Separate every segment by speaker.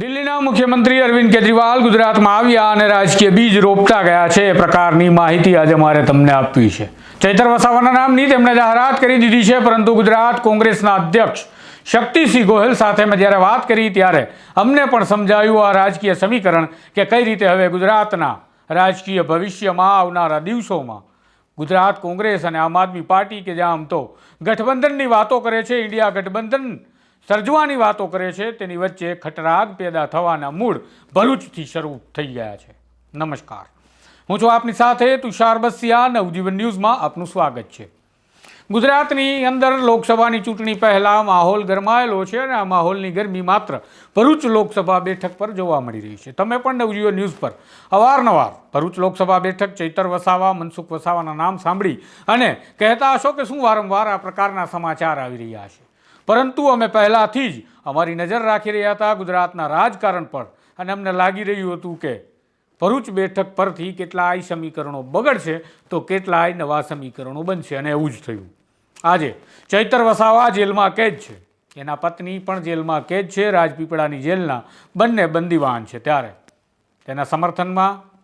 Speaker 1: દિલ્હીના મુખ્યમંત્રી અરવિંદ કેજરીવાલ ગુજરાતમાં આવ્યા અને રાજકીય બીજ રોપતા ગયા છે. એ પ્રકારની માહિતી આજે મારે તમને આપવી છે. ચૈતર વસાવાના નામની તેમણે જાહેરાત કરી દીધી છે, પરંતુ ગુજરાત કોંગ્રેસના અધ્યક્ષ શક્તિસિંહ ગોહિલ સાથે મેં જ્યારે વાત કરી ત્યારે અમને પણ સમજાયું આ રાજકીય સમીકરણ કે કઈ રીતે હવે ગુજરાતના રાજકીય ભવિષ્યમાં આવનારા દિવસોમાં ગુજરાત કોંગ્રેસ અને આમ આદમી પાર્ટી કે જ્યાં આમ તો ગઠબંધનની વાતો કરે છે, ઇન્ડિયા ગઠબંધન સર્જવાની વાતો કરે છે, તેની વચ્ચે ખટરાગ પેદા થવાના મૂળ ભરૂચથી શરૂ થઈ ગયા છે. નમસ્કાર. હું છું આપની સાથે તુષાર બસિયા, નવજીવન ન્યૂઝમાં આપનું સ્વાગત છે. ગુજરાતની અંદર લોકસભાની ચૂંટણી પહેલાં માહોલ ગરમાયેલો છે અને આ માહોલની ગરમી માત્ર ભરૂચ લોકસભા બેઠક પર જોવા મળી રહી છે. તમે પણ નવજીવન ન્યૂઝ પર અવારનવાર ભરૂચ લોકસભા બેઠક, ચૈતર વસાવા, મનસુખ વસાવાના નામ સાંભળી અને કહેતા હશો કે શું વારંવાર આ પ્રકારના સમાચાર આવી રહ્યા છે. પરંતુ અમે પહેલાંથી જ અમારી નજર રાખી રહ્યા હતા ગુજરાતના રાજકારણ પર. અને અમને લાગી રહ્યું હતું કે ભરૂચ બેઠક પરથી કેટલાય સમીકરણો બગડશે તો કેટલાય નવા સમીકરણો બનશે અને એવું જ થયું. આજે ચૈતર વસાવા જેલમાં કેદ છે. એના પત્ની પણ જેલમાં કેદ છે. રાજપીપળાની જેલના બંને બંદીવાન છે ત્યારે. તેના સમર્થનમાં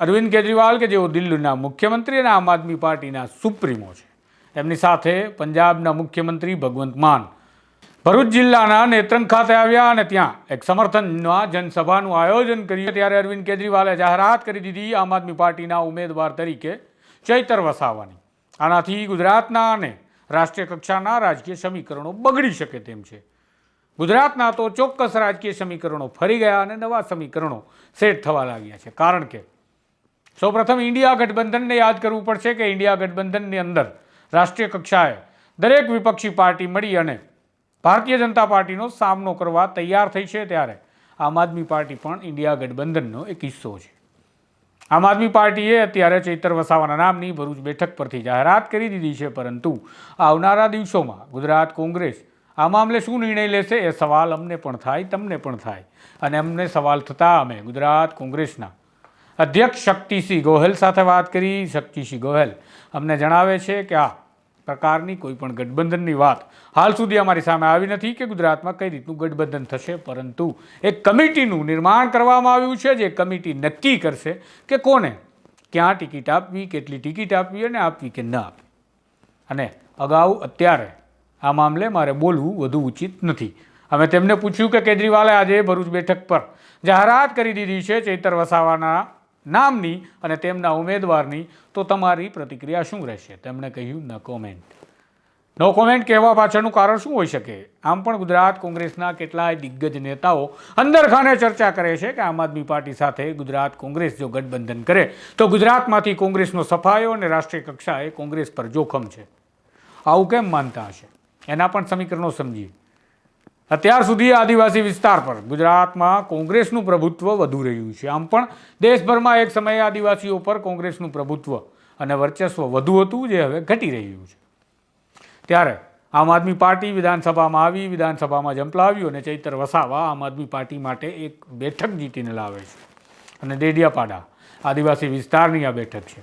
Speaker 1: અરવિંદ કેજરીવાલ, કે જેઓ દિલ્હીના મુખ્યમંત્રી અને આમ આદમી પાર્ટીના સુપ્રીમો છે. એમની સાથે પંજાબના મુખ્યમંત્રી ભગવંત માન. ભરૂચ જિલ્લાના નેત્રંગ ખાતે આવ્યા અને ત્યાં એક સમર્થનના જનસભાનું આયોજન કર્યું. ત્યારે અરવિંદ કેજરીવાલે જાહેરાત કરી દીધી આમ આદમી પાર્ટીના ઉમેદવાર તરીકે ચૈતર વસાવાની. આનાથી ગુજરાતના અને રાષ્ટ્રીય કક્ષાના રાજકીય સમીકરણો બગડી શકે તેમ છે. ગુજરાતના તો ચોક્કસ રાજકીય સમીકરણો ફરી ગયા અને નવા સમીકરણો સેટ થવા લાગ્યા છે. કારણ કે સૌપ્રથમ ઇન્ડિયા ગઠબંધનને યાદ કરવું પડશે કે ઇન્ડિયા ગઠબંધનની અંદર રાષ્ટ્રીય કક્ષાએ દરેક વિપક્ષી પાર્ટી મળી અને ભારતીય જનતા પાર્ટીનો સામનો કરવા તૈયાર થઈ છે ત્યારે આમ આદમી પાર્ટી પણ ઇન્ડિયા ગઠબંધનનો એક હિસ્સો છે. આમ આદમી પાર્ટીએ અત્યારે ચૈતર વસાવાના નામની ભરૂચ બેઠક પરથી જાહેરાત કરી દીધી છે, પરંતુ આવનારા દિવસોમાં ગુજરાત કોંગ્રેસ આ મામલે શું નિર્ણય લેશે એ સવાલ અમને પણ થાય, તમને પણ થાય. અને અમને સવાલ થતાં અમે ગુજરાત કોંગ્રેસના અધ્યક્ષ શક્તિસિંહ ગોહેલ સાથે વાત કરી. શક્તિસિંહ ગોહેલ અમને જણાવે છે કે આ પ્રકારની કોઈપણ ગઠબંધનની વાત હાલ સુધી અમારી સામે આવી નથી કે ગુજરાતમાં કઈ રીતનું ગઠબંધન થશે. પરંતુ એક કમિટીનું નિર્માણ કરવામાં આવ્યું છે જે કમિટી નક્કી કરશે કે કોને ક્યાં ટિકિટ આપવી, કેટલી ટિકિટ આપવી અને આપવી કે ન આપવી. અને અગાઉ અત્યારે આ મામલે મારે બોલવું વધુ ઉચિત નથી. અમે તેમને પૂછ્યું કે કેજરીવાલે આજે ભરૂચ બેઠક પર જાહેરાત કરી દીધી છે ચૈતર વસાવાના નામની અને તેમના ઉમેદવારની, તો તમારી પ્રતિક્રિયા શું રહેશે? તેમણે કહ્યું, ન કોમેન્ટ નો કોમેન્ટ કહેવા પાછળનું કારણ શું હોઈ શકે? આમ પણ ગુજરાત કોંગ્રેસના કેટલાય દિગ્ગજ નેતાઓ અંદરખાને ચર્ચા કરે છે કે આમ આદમી પાર્ટી સાથે ગુજરાત કોંગ્રેસ જો ગઠબંધન કરે, તો ગુજરાતમાંથી કોંગ્રેસનો સફાયો અને રાષ્ટ્રીય કક્ષાએ કોંગ્રેસ પર જોખમ છે. આવું કેમ માનતા હશે? એના પણ સમીકરણો સમજીએ. અત્યાર સુધી આદિવાસી વિસ્તાર પર ગુજરાતમાં કોંગ્રેસનું પ્રભુત્વ વધુ રહ્યું છે. આમ પણ દેશભરમાં એક સમયે આદિવાસીઓ પર કોંગ્રેસનું પ્રભુત્વ અને વર્ચસ્વ વધુ હતું, જે હવે ઘટી રહ્યું છે. ત્યારે આમ આદમી પાર્ટી વિધાનસભામાં આવી, વિધાનસભામાં ઝંપલાવ્યું અને ચૈતર વસાવા આમ આદમી પાર્ટી માટે એક બેઠક જીતીને લાવે છે. અને ડેડિયાપાડા આદિવાસી વિસ્તારની આ બેઠક છે.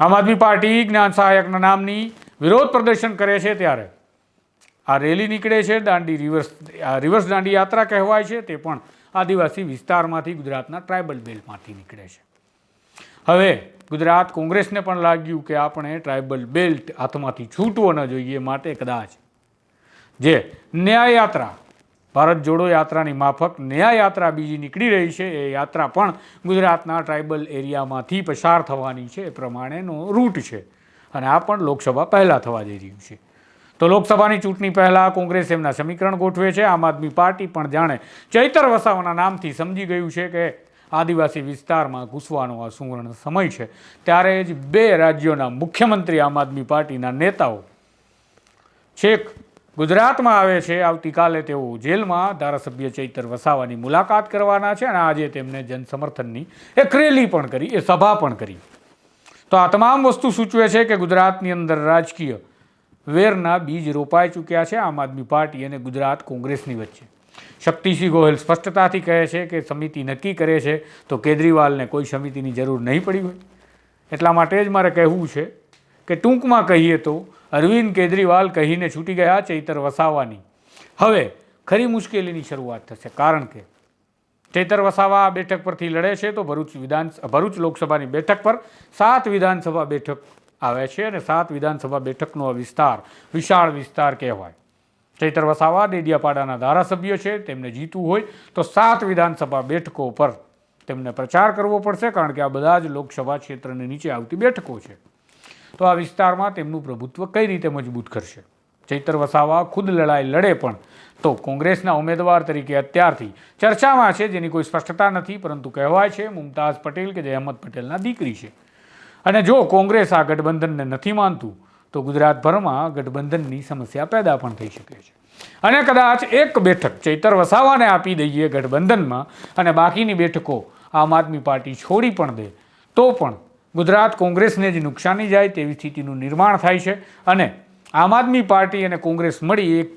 Speaker 1: આમ આદમી પાર્ટી જ્ઞાન સહાયકના નામની વિરોધ પ્રદર્શન કરે છે ત્યારે આ રેલી નીકળે છે, દાંડી રિવર્સ, આ રિવર્સ દાંડી યાત્રા કહેવાય છે, તે પણ આદિવાસી વિસ્તારમાંથી ગુજરાતના ટ્રાઇબલ બેલ્ટમાંથી નીકળે છે. હવે ગુજરાત કોંગ્રેસને પણ લાગ્યું કે આપણે ટ્રાઇબલ બેલ્ટ હાથમાંથી છૂટવો ન જોઈએ માટે કદાચ જે ન્યાય યાત્રા, ભારત જોડો યાત્રાની માફક ન્યાય યાત્રા બીજી નીકળી રહી છે, એ યાત્રા પણ ગુજરાતના ટ્રાઇબલ એરિયામાંથી પસાર થવાની છે, એ પ્રમાણેનો રૂટ છે. અને આ પણ લોકસભા પહેલાં થવા જઈ રહ્યું છે. તો લોકસભાની ચૂંટણી પહેલાં કોંગ્રેસ એમના સમીકરણ ગોઠવે છે, આમ આદમી પાર્ટી પણ જાણે ચૈતર વસાવાના નામથી સમજી ગયું છે કે આદિવાસી વિસ્તારમાં ઘૂસવાનો આ સુવર્ણ સમય છે. ત્યારે જ બે રાજ્યોના મુખ્યમંત્રી આમ આદમી પાર્ટીના નેતાઓ છેક ગુજરાતમાં આવે છે. આવતીકાલે તેઓ જેલમાં ધારાસભ્ય ચૈતર વસાવાની મુલાકાત કરવાના છે અને આજે તેમને જનસમર્થનની એક રેલી પણ કરી, એ સભા પણ કરી. તો આ તમામ વસ્તુ સૂચવે છે કે ગુજરાતની અંદર રાજકીય વેરના બીજ રોપાઈ ચૂક્યા છે આમ આદમી પાર્ટી અને ગુજરાત કોંગ્રેસની વચ્ચે. શક્તિસિંહ ગોહિલ સ્પષ્ટતાથી કહે છે કે સમિતિ નક્કી કરે છે તો કેજરીવાલને કોઈ સમિતિની જરૂર નહીં પડી હોય. એટલા માટે જ મારે કહેવું છે કે ટૂંકમાં કહીએ તો અરવિંદ કેજરીવાલ કહીને છૂટી ગયા ચૈતર વસાવાની. હવે ખરી મુશ્કેલીની શરૂઆત થશે. કારણ કે ચૈતર વસાવા આ બેઠક પરથી લડે છે તો ભરૂચ વિધાન ભરૂચ લોકસભાની બેઠક પર સાત વિધાનસભા બેઠક આવે છે અને સાત વિધાનસભા બેઠકનો આ વિસ્તાર વિશાળ વિસ્તાર કહેવાય. ચૈતર વસાવા ડેડિયાપાડાના ધારાસભ્ય છે, તેમને જીતવું હોય તો સાત વિધાનસભા બેઠકો પર તેમને પ્રચાર કરવો પડશે, કારણ કે આ બધા જ લોકસભા ક્ષેત્રની નીચે આવતી બેઠકો છે. તો આ વિસ્તારમાં તેમનું પ્રભુત્વ કઈ રીતે મજબૂત કરશે? ચૈતર વસાવા ખુદ લડાઈ લડે પણ તો કોંગ્રેસના ઉમેદવાર તરીકે અત્યારથી ચર્ચામાં છે, જેની કોઈ સ્પષ્ટતા નથી, પરંતુ કહેવાય છે, મુમતાઝ પટેલ કે જે અહેમદ પટેલના દીકરી છે. અને જો કોંગ્રેસ આ ગઠબંધનને નથી માનતું, તો ગુજરાતભરમાં ગઠબંધનની સમસ્યા પેદા પણ થઈ શકે છે. અને કદાચ એક બેઠક ચૈતર વસાવાને આપી દઈએ ગઠબંધનમાં અને બાકીની બેઠકો આમ આદમી પાર્ટી છોડી પણ દે, તો પણ ગુજરાત કોંગ્રેસને જ નુકસાની જાય તેવી સ્થિતિનું નિર્માણ થાય છે અને આમ આદમી પાર્ટી અને કોંગ્રેસ મળી એક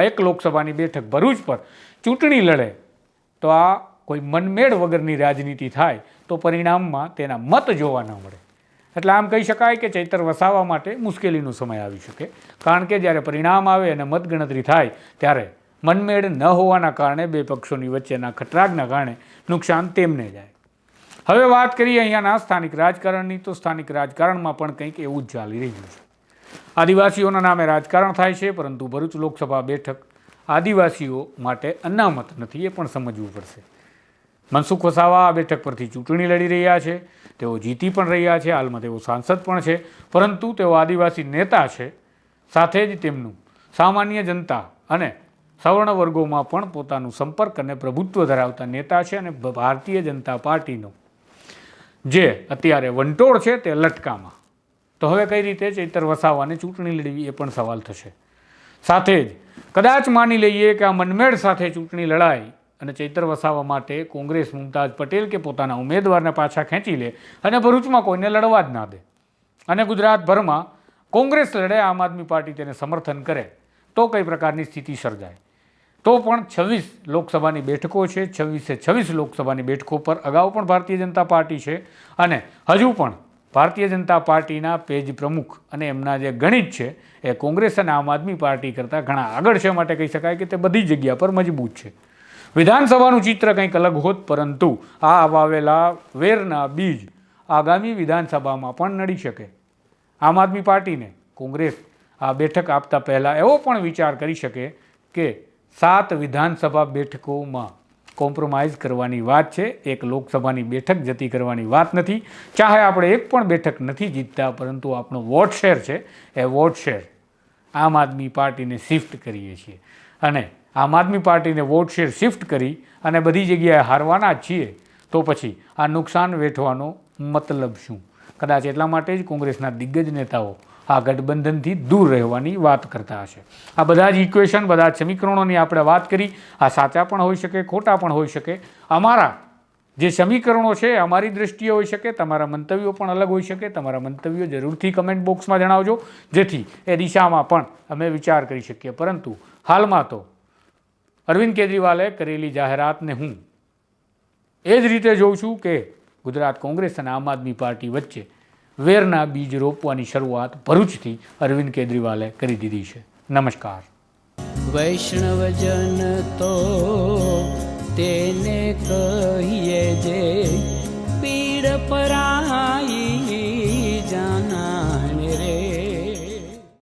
Speaker 1: એક લોકસભાની બેઠક ભરૂચ પર ચૂંટણી લડે, તો આ કોઈ મનમેળ વગરની રાજનીતિ થાય, તો પરિણામમાં તેના મત જોવા ન મળે. એટલે આમ કહી શકાય કે ચૈતર વસાવા માટે મુશ્કેલીનો સમય આવી શકે. કારણ કે જ્યારે પરિણામ આવે અને મતગણતરી થાય, ત્યારે મનમેળ ન હોવાના કારણે બે પક્ષોની વચ્ચેના ખટરાગના કારણે નુકસાન તેમને જાય. હવે વાત કરીએ અહીંયાના સ્થાનિક રાજકારણની, તો સ્થાનિક રાજકારણમાં પણ કંઈક એવું જ ચાલી રહ્યું છે. આદિવાસીઓના નામે રાજકારણ થાય છે, પરંતુ ભરૂચ લોકસભા બેઠક આદિવાસીઓ માટે અનામત નથી, એ પણ સમજવું પડશે. મનસુખ વસાવા આ બેઠક પરથી ચૂંટણી લડી રહ્યા છે. તેઓ જીતી પણ રહ્યા છે. હાલમાં તેઓ સાંસદ પણ છે. પરંતુ તેઓ આદિવાસી નેતા છે. સાથે જ તેમનું સામાન્ય જનતા અને સવર્ણ વર્ગોમાં પણ પોતાનું સંપર્ક અને પ્રભુત્વ ધરાવતા નેતા છે અને ભારતીય જનતા પાર્ટીનો. જે અત્યારે વંટોળ છે તે લટકામાં. તો હવે કઈ રીતે ચૈતર વસાવાને ચૂંટણી લડવી એ પણ સવાલ થશે. સાથે જ કદાચ માની લઈએ કે આ મનમેળ સાથે ચૂંટણી લડાઈ અને ચૈતર વસાવા માટે કોંગ્રેસ મુમતાજ પટેલ કે પોતાના ઉમેદવારને પાછા ખેંચી લે અને ભરૂચમાં કોઈને લડવા જ ના દે. અને ગુજરાતભરમાં કોંગ્રેસ લડે, આમ આદમી પાર્ટી તેને સમર્થન કરે, તો કઈ પ્રકારની સ્થિતિ સર્જાય? તો પણ છવ્વીસ લોકસભાની બેઠકો છે, છવ્વીસે છવ્વીસ લોકસભાની બેઠકો પર અગાઉ પણ ભારતીય જનતા પાર્ટી છે અને હજુ પણ ભારતીય જનતા પાર્ટીના પેજ પ્રમુખ અને એમના જે ગણિત છે, એ કોંગ્રેસ અને આમ આદમી પાર્ટી કરતાં ઘણા આગળ છે, માટે કહી શકાય કે તે બધી જગ્યા પર મજબૂત છે. વિધાનસભાનું ચિત્ર કંઈક અલગ હોત પરંતુ આ વાવેલા વેરના બીજ આગામી વિધાનસભામાં પણ નડી શકે. આમ આદમી પાર્ટીને કોંગ્રેસ આ બેઠક આપતા પહેલાં એવો પણ વિચાર કરી શકે કે સાત વિધાનસભા બેઠકોમાં કોમ્પ્રોમાઇઝ કરવાની વાત છે, એક લોકસભાની બેઠક જતી કરવાની વાત નથી, ચાહે આપણે એક પણ બેઠક નથી જીતતા, પરંતુ આપણો વોટ શેર છે, એ વોટ શેર આમ આદમી પાર્ટીને શિફ્ટ કરીએ છીએ. અને આમ આદમી પાર્ટીને વોટ શેર શિફ્ટ કરી અને બધી જગ્યાએ હારવાના જ છીએ, તો પછી આ નુકસાન વેઠવાનો મતલબ શું? કદાચ એટલા માટે જ કોંગ્રેસના દિગ્ગજ નેતાઓ આ ગઠબંધનથી દૂર રહેવાની વાત કરતા હશે. આ બધા જ ઇક્વેશન બધા જ સમીકરણોની આપણે વાત કરી. આ સાચા પણ હોઈ શકે, ખોટા પણ હોઈ શકે. અમારા જે સમીકરણો છે, અમારી દૃષ્ટિએ હોઈ શકે, તમારા મંતવ્યો પણ અલગ હોઈ શકે. તમારા મંતવ્યો જરૂરથી કમેન્ટ બોક્સમાં જણાવજો. જેથી એ દિશામાં પણ અમે વિચાર કરી શકીએ. પરંતુ હાલમાં તો અરવિંદ કેજરીવાલે કરેલી જાહેરાતને હું એ જ રીતે જોઉં છું કે ગુજરાત કોંગ્રેસ અને આમ આદમી પાર્ટી વચ્ચે વેરના બીજ રોપવાની શરૂઆત ભરૂચથી અરવિંદ કેજરીવાલે કરી દીધી છે. નમસ્કાર.
Speaker 2: વૈષ્ણવજન તો તેને કહીએ જે પીડ પરાય